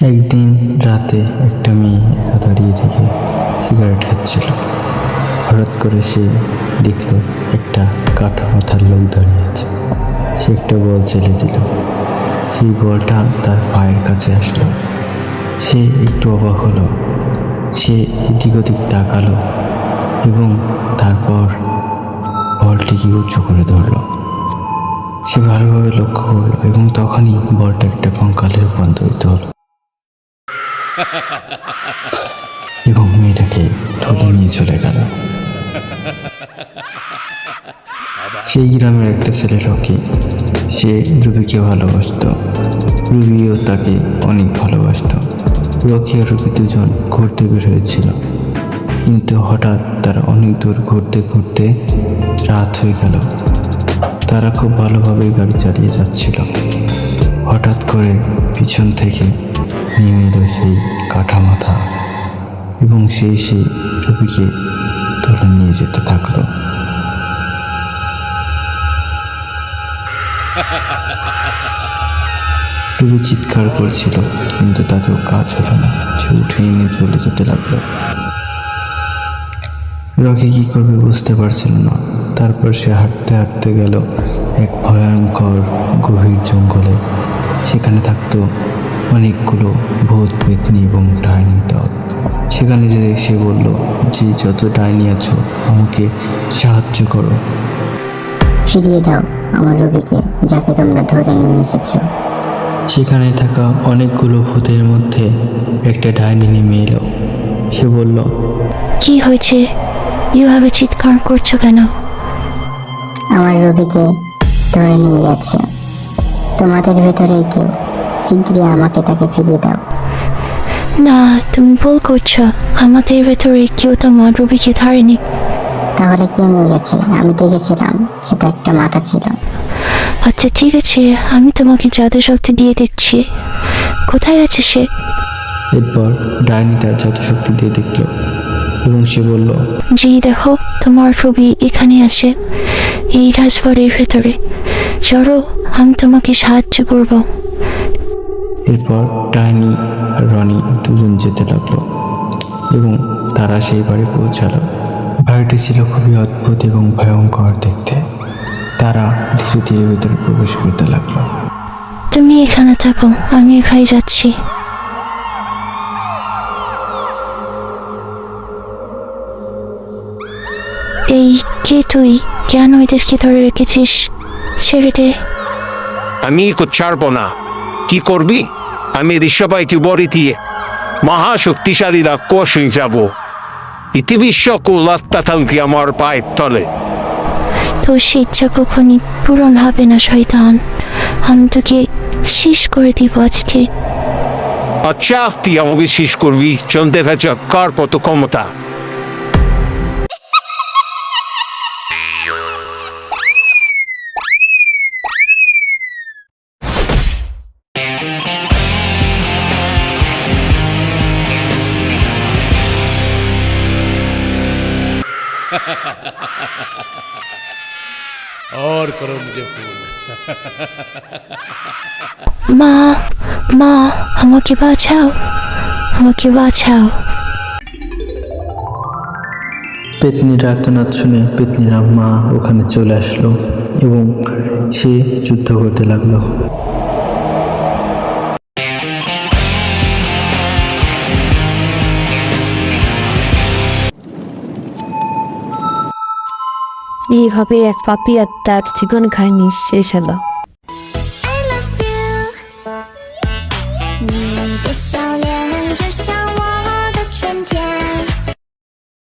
একদিন রাতে একটা মেয়ে একা দাঁড়িয়ে থেকে সিগারেট খাচ্ছিল। হঠাৎ করে সে দেখল একটা কাটা মাথার লোক দাঁড়িয়ে আছে। সে একটা বল চেলে দিল। সেই বলটা তার পায়ের কাছে আসলো। সে একটু অবাক হলো। সে এদিক ওদিক তাকালো এবং তারপর বলটিকে উঁচু করে ধরল। সে ভালোভাবে লক্ষ্য করল এবং তখনই বলটা একটা কঙ্কালের রূপান্তরিত হলো। এবং মেয়েটাকে ঠকে নিয়ে চলে গেল। সেই গ্রামের একটা ছেলে রকি, সে রুবিকে ভালোবাসতো। রুবিও তাকে অনেক ভালোবাসতো। রকি আর রুবি দুজন ঘুরতে বের হয়েছিল। কিন্তু হঠাৎ তারা অনেক দূর ঘুরতে ঘুরতে রাত হয়ে গেল। তারা খুব ভালোভাবে গাড়ি চালিয়ে যাচ্ছিল। হঠাৎ করে পিছন থেকে নেমে এলো সেই কাঠা মাথা এবং সেই সেই রবিকে তুলে নিয়ে যেতে থাকল। রবি চিৎকার করছিল, কিন্তু তাতেও কাজ হলো না। সে উঠে নিয়ে চলে যেতে লাগল। রকি কি করবে বুঝতে পারছিল না। তারপর সে হাঁটতে হাঁটতে গেল এক ভয়ঙ্কর গভীর জঙ্গলে। সেখানে থাকতো অনেকগুলো ভূত পেতনি এবং ডাইনি দল সেখানে যে সে বলল যে যত ডাইনি আছো আমাকে সাহায্য করো। ফিরিয়ে দাও আমার রবিকে যাকে তোমরা ধরে নিয়ে এসেছ। সেখানে থাকা অনেকগুলো ভূতের মধ্যে একটা ডাইনি নেমে এলো। সে বলল কি হয়েছে? এভাবে চিৎকার করছ কেন? আমার রবিকে ধরে নিয়ে গেছে। তোমাদের ভেতরে কেউ শিগগিরই আমাকে তাকে ফিরিয়ে দাও। না তুমি ভুল করছ। আমাদের ভেতরে কেউ তোমার রুবিকে ধরেনি। তাহলে কে নিয়ে গেছে? আমি দেখেছিলাম সেটা একটা মাথা ছিল। আচ্ছা ঠিক আছে আমি তোমাকে জাদু শক্তি দিয়ে দেখছি। কোথায় আছে সে? এরপর ডাইনি তার যত শক্তি দিয়ে দেখল এবং সে বলল জি দেখো তোমার রবি এখানে আছে এই রাজবাড়ির ভেতরে। চলো আমি তোমাকে সাহায্য করব। এরপর ডাইনি আর রনি দুজন যেতে লাগল এবং তারা সেই বাড়ি পৌঁছালো। বাড়িটি ছিল খুবই অদ্ভুত এবং ভয়ঙ্কর দেখতে। তারা ধীরে ধীরে ভেতরে প্রবেশ করতে লাগল। তুমি এখানে থাকো আমি এখানে যাচ্ছি। এই কে তুই? কেন এদেরকে ধরে রেখেছিস? ছেড়ে দে। আমি ছাড়বো না। কি করবি? আমি এদের সবাইকে বড়ি দিয়ে মহাশক্তিশালীরা কোষে যাব। পৃথিবীর সকল আত্মাতঙ্কি আমার পায়ের তলে। তোর সে ইচ্ছা কখনই পূরণ হবে না শয়তান। আমি তোকে শেষ করে দিব আজকে। আচ্ছা তুই আমাকে শেষ করবি। চলতে ফেচ কার কত ক্ষমতা। और करो मुझे फूल মা মা আমাকে বাঁচাও আমাকে বাঁচাও পেতনির আর্তনাদ শুনে পেতনির আম্মা ওখানে চলে আসলো এবং সে যুদ্ধ করতে লাগলো এইভাবে এক পাপি আর তার জীবন খায় শেষ হলো।